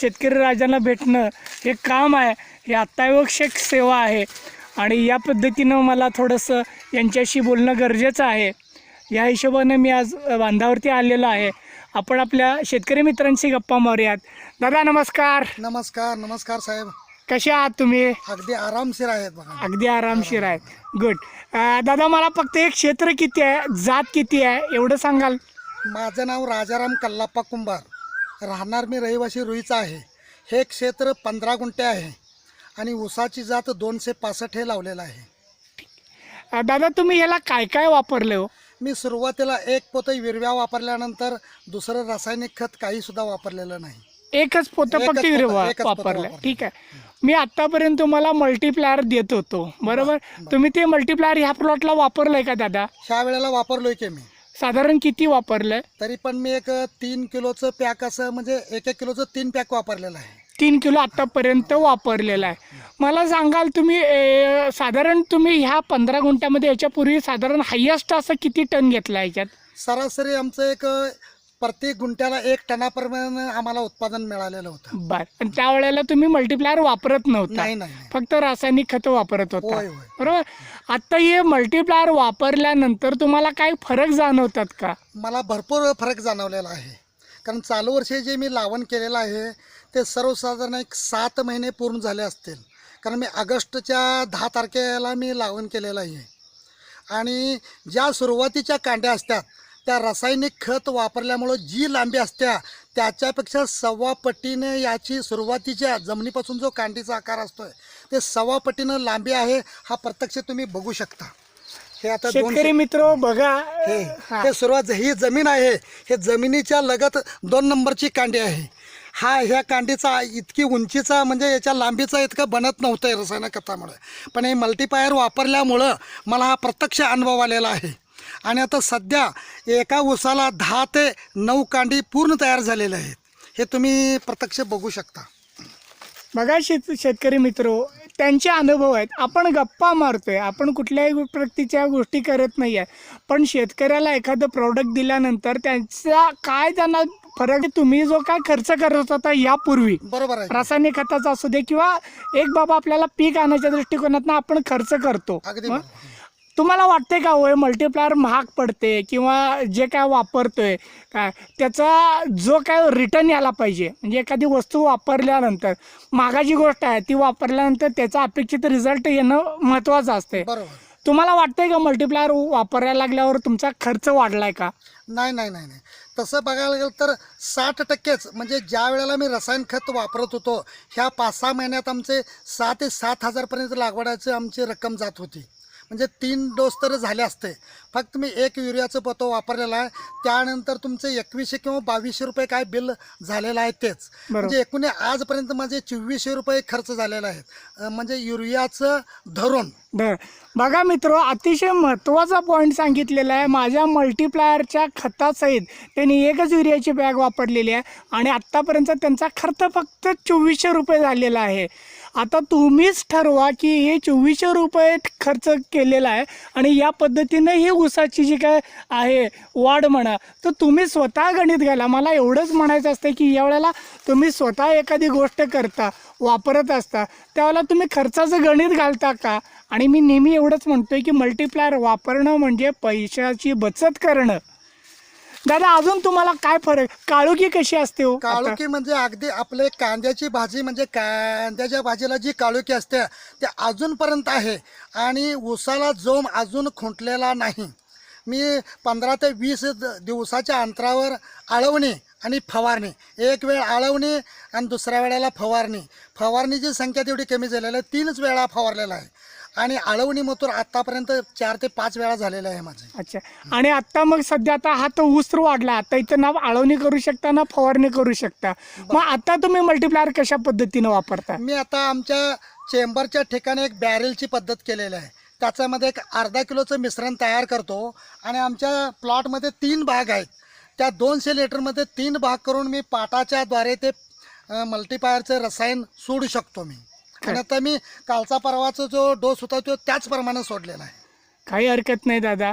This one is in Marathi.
शेतकरी राजांना भेटणं हे काम आहे. हे अत्यावश्यक सेवा आहे. आणि या पद्धतीनं मला थोडंसं यांच्याशी बोलणं गरजेचं आहे. या हिशोबानं मी आज बांधावरती आलेलो आहे. आपण आपल्या शेतकरी मित्रांशी गप्पा मारूयात. दादा नमस्कार. नमस्कार नमस्कार साहेब. कसे आहात तुम्ही? अगदी आरामशीर आहेत बघा. अगदी आरामशीर आहेत. गुड दादा मला फक्त एक क्षेत्र किती आहे जात किती आहे एवढं सांगाल? माझं नाव राजाराम कल्लाप्पा कुंभार. राहणार मी रहिवासी रुईचा आहे. हे क्षेत्र पंधरा गुंठे आहे आणि ऊसाची जात दोनशे पासष्ट हे लावलेलं आहे. दादा तुम्ही याला काय काय वापरले हो? मी सुरुवातीला एक पोतं विरव्या वापरल्यानंतर दुसरं रासायनिक खत काही सुद्धा वापरलेलं नाही. एकच पोतं फक्त हिरवा वापरलं. ठीक आहे. मी आतापर्यंत तुम्हाला मल्टीप्लायर देत होतो. बरोबर? तुम्ही ते मल्टीप्लायर ह्या प्लॉटला वापरलंय का दादा? ह्या वेळेला वापरलोय की मी. साधारण किती वापरलंय? तरी पण मी एक तीन किलोचं पॅक असं म्हणजे एक एक किलोचं तीन पॅक वापरलेलं आहे. तीन किलो आतापर्यंत वापरलेला आहे. मला सांगाल तुम्ही ए, साधारण तुम्ही ह्या पंधरा गुंठ्यामध्ये याच्यापूर्वी साधारण हायेस्ट असं किती टन घेतला याच्यात सरासरी आमचं एक प्रत्येक गुंठ्याला एक टनाप्रमाणे आम्हाला उत्पादन मिळालेलं होतं. बर आणि त्यावेळेला तुम्ही मल्टीप्लायर वापरत नव्हता. नाही नाही नाही. फक्त रासायनिक खतं वापरत होता. होय होय. बरोबर? आता हे मल्टीप्लायर वापरल्यानंतर तुम्हाला काही फरक जाणवतात का? मला भरपूर फरक जाणवलेला आहे. कारण चालू वर्षी जे मी लावण केलेलं आहे ते सर्वसाधारण एक सात महिने पूर्ण झाले असतील. कारण मी ऑगस्टच्या दहा तारखेला मी लावण केलेलं आहे. आणि ज्या सुरुवातीच्या कांड्या असतात त्या रासायनिक खत वापरल्यामुळं जी लांबी असत्या त्याच्यापेक्षा सव्वा पट्टीने याची सुरुवातीच्या जमिनीपासून जो कांडीचा आकार असतोय ते सव्वा पट्टीनं लांबी आहे हा प्रत्यक्ष तुम्ही बघू शकता. हे आता शेतकरी मित्र बघा हे हा. हे सुरुवात ही जमीन आहे हे जमिनीच्या लगत दोन नंबरची कांडी आहे. हा ह्या कांडीचा इतकी उंचीचा म्हणजे याच्या लांबीचा इतकं बनत नव्हतं रसायन खतामुळे पण हे मल्टीपायर वापरल्यामुळं मला हा प्रत्यक्ष अनुभव आलेला आहे. आणि आता सध्या एका उसाला दहा ते नऊ कांडी पूर्ण तयार झालेल्या आहेत. हे तुम्ही प्रत्यक्ष बघू शकता. बघा शेत शेतकरी मित्र त्यांचे अनुभव आहेत. आपण गप्पा मारतोय. आपण कुठल्याही प्रकारच्या गोष्टी करत नाही आहे पण शेतकऱ्याला एखादं प्रॉडक्ट दिल्यानंतर त्यांचा काय त्यांना फरक तुम्ही जो काय खर्च करत होता यापूर्वी. बरोबर आहे. रासायनिक खताचा असू दे किंवा एक बाबा आपल्याला पीक आणण्याच्या दृष्टिकोनातून आपण खर्च करतो. अगदी बरोबर. तुम्हाला वाटते का होय मल्टीप्लायर महाग पडते किंवा जे काय वापरतोय काय? त्याचा जो काय रिटर्न यायला पाहिजे म्हणजे एखादी वस्तू वापरल्यानंतर मागाची गोष्ट आहे ती वापरल्यानंतर त्याचा अपेक्षित रिझल्ट येणं महत्त्वाचं असते बरोबर. तुम्हाला वाटतंय का मल्टीप्लायर वापरायला लागल्यावर तुमचा खर्च वाढलाय का? नाही नाही नाही नाही. तसं बघायला गेलं तर साठ टक्केच म्हणजे ज्या वेळेला मी रसायन खत वापरत होतो ह्या पाच सहा महिन्यात आमचे सहा ते सात हजारपर्यंत लागवडाची आमची रक्कम जात होती. म्हणजे तीन डोस तर झाले असते. फक्त मी एक युरियाचं पोतं वापरलेलं आहे. त्यानंतर तुमचे एकवीसशे किंवा बावीसशे रुपये काय बिल झालेलं आहे तेच. म्हणजे एकूण आजपर्यंत माझे चोवीसशे रुपये खर्च झालेला आहे म्हणजे युरियाचं धरून. बघा मित्र अतिशय महत्त्वाचा पॉईंट सांगितलेला आहे. माझ्या मल्टीप्लायरच्या खतासहित त्यांनी एकच युरियाची बॅग वापरलेली आहे. आणि आत्तापर्यंत त्यांचा खर्च फक्त चोवीसशे रुपये झालेला आहे. आता तुम्हीच ठरवा की हे चोवीसशे रुपये खर्च केलेला आहे आणि या पद्धतीनं ही ऊसाची जी काय आहे वाढ म्हणा तर तुम्ही स्वतः गणित घाला मला एवढंच म्हणायचं असतं की यावेळेला तुम्ही स्वतः एखादी गोष्ट करता वापरत असता त्यावेळेला तुम्ही खर्चाचं गणित घालता का? आणि मी नेहमी एवढंच म्हणतो आहे की मल्टिप्लायर वापरणं म्हणजे पैशाची बचत करणं. दादा अजून तुम्हाला काय फरक? काळुकी कशी असते हो? काळुकी म्हणजे अगदी आपले कांद्याची भाजी म्हणजे कांद्याच्या भाजीला जी काळुकी असते ते अजूनपर्यंत आहे. आणि उसाला जोम अजून खुंटलेला नाही. मी पंधरा ते वीस द- दिवसाच्या अंतरावर आळवणी आणि फवारणी. एक वेळ आळवणी आणि दुसऱ्या वेळेला फवारणी. फवारणीची संख्या तेवढी कमी झालेली आहे. तीनच वेळा फवारलेला आहे. आणि आळवणी मथूर आत्तापर्यंत चार ते पाच वेळा झालेलं आहे माझे. अच्छा. आणि आता मग सध्या आता हा तो ऊस तर वाढला. आता इथं ना आळवणी करू शकता ना फवारणी करू शकता. मग आता तुम्ही मल्टीप्लायर कशा पद्धतीनं वापरता? मी आता आमच्या चेंबरच्या ठिकाणी एक बॅरेलची पद्धत केलेली आहे. त्याच्यामध्ये एक अर्धा किलोचं मिश्रण तयार करतो आणि आमच्या प्लॉटमध्ये तीन भाग आहेत. त्या दोनशे लिटरमध्ये तीन भाग करून मी पाटाच्या द्वारे ते मल्टीपायरचं रसायन सोडू शकतो मी. आणि आता मी कालचा परवाचा जो डोस होता तो त्याचप्रमाणे सोडलेला आहे. काही हरकत नाही दादा.